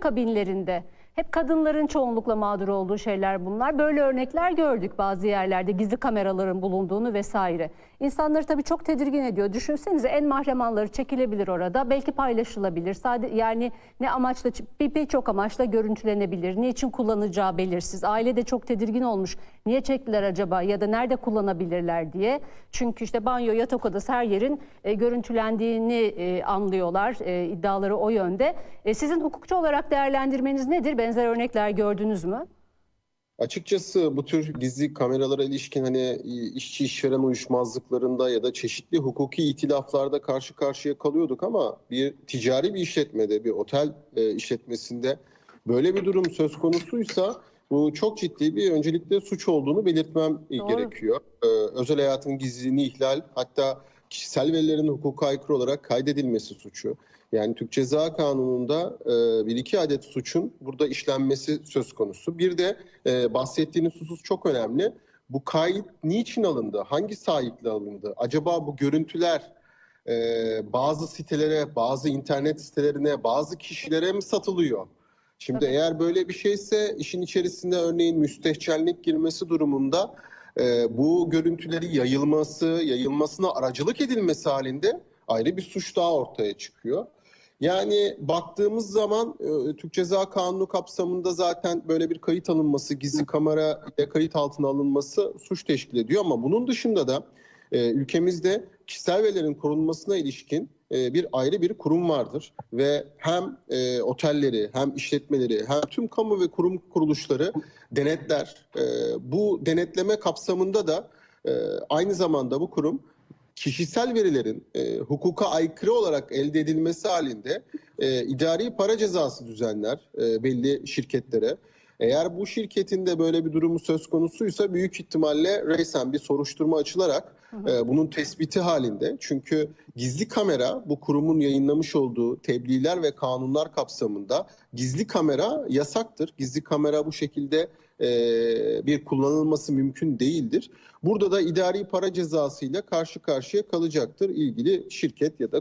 Kabinlerinde hep kadınların çoğunlukla mağdur olduğu şeyler bunlar. Böyle örnekler gördük bazı yerlerde gizli kameraların bulunduğunu vesaire. İnsanları tabii çok tedirgin ediyor. Düşünsenize en mahrem anları çekilebilir orada. Belki paylaşılabilir. Sadece yani ne amaçla bir birçok amaçla görüntülenebilir. Niçin kullanacağı belirsiz. Aile de çok tedirgin olmuş. Niye çektiler acaba ya da nerede kullanabilirler diye. Çünkü işte banyo, yatak odası her yerin e, görüntülendiğini e, anlıyorlar. E, iddiaları o yönde. E, sizin hukukçu olarak değerlendirmeniz nedir? Benzer örnekler gördünüz mü? Açıkçası bu tür gizli kameralara ilişkin hani işçi işveren uyuşmazlıklarında ya da çeşitli hukuki itilaflarda karşı karşıya kalıyorduk ama bir ticari bir işletmede, bir otel e, işletmesinde böyle bir durum söz konusuysa bu çok ciddi bir öncelikle suç olduğunu belirtmem Doğru. gerekiyor. Ee, özel hayatın gizliliğini ihlal hatta kişisel verilerin hukuka aykırı olarak kaydedilmesi suçu. Yani Türk Ceza Kanunu'nda e, bir iki adet suçun burada işlenmesi söz konusu. Bir de e, bahsettiğiniz husus çok önemli. Bu kayıt niçin alındı? Hangi sahiple alındı? Acaba bu görüntüler e, bazı sitelere, bazı internet sitelerine, bazı kişilere mi satılıyor? Şimdi Tabii. eğer böyle bir şeyse işin içerisinde örneğin müstehcenlik girmesi durumunda e, bu görüntüleri yayılması, yayılmasına aracılık edilmesi halinde ayrı bir suç daha ortaya çıkıyor. Yani baktığımız zaman e, Türk Ceza Kanunu kapsamında zaten böyle bir kayıt alınması, gizli kamera ile kayıt altına alınması suç teşkil ediyor ama bunun dışında da e, ülkemizde kişisel verilerin korunmasına ilişkin e, bir ayrı bir kurum vardır ve hem e, otelleri hem işletmeleri hem tüm kamu ve kurum kuruluşları denetler. E, bu denetleme kapsamında da e, aynı zamanda bu kurum kişisel verilerin e, hukuka aykırı olarak elde edilmesi halinde e, idari para cezası düzenler e, belli şirketlere. Eğer bu şirketin de böyle bir durumu söz konusuysa büyük ihtimalle reysen bir soruşturma açılarak e, bunun tespiti halinde. Çünkü gizli kamera bu kurumun yayınlamış olduğu tebliğler ve kanunlar kapsamında gizli kamera yasaktır. Gizli kamera bu şekilde e, bir kullanılması mümkün değildir. Burada da idari para cezasıyla karşı karşıya kalacaktır ilgili şirket ya da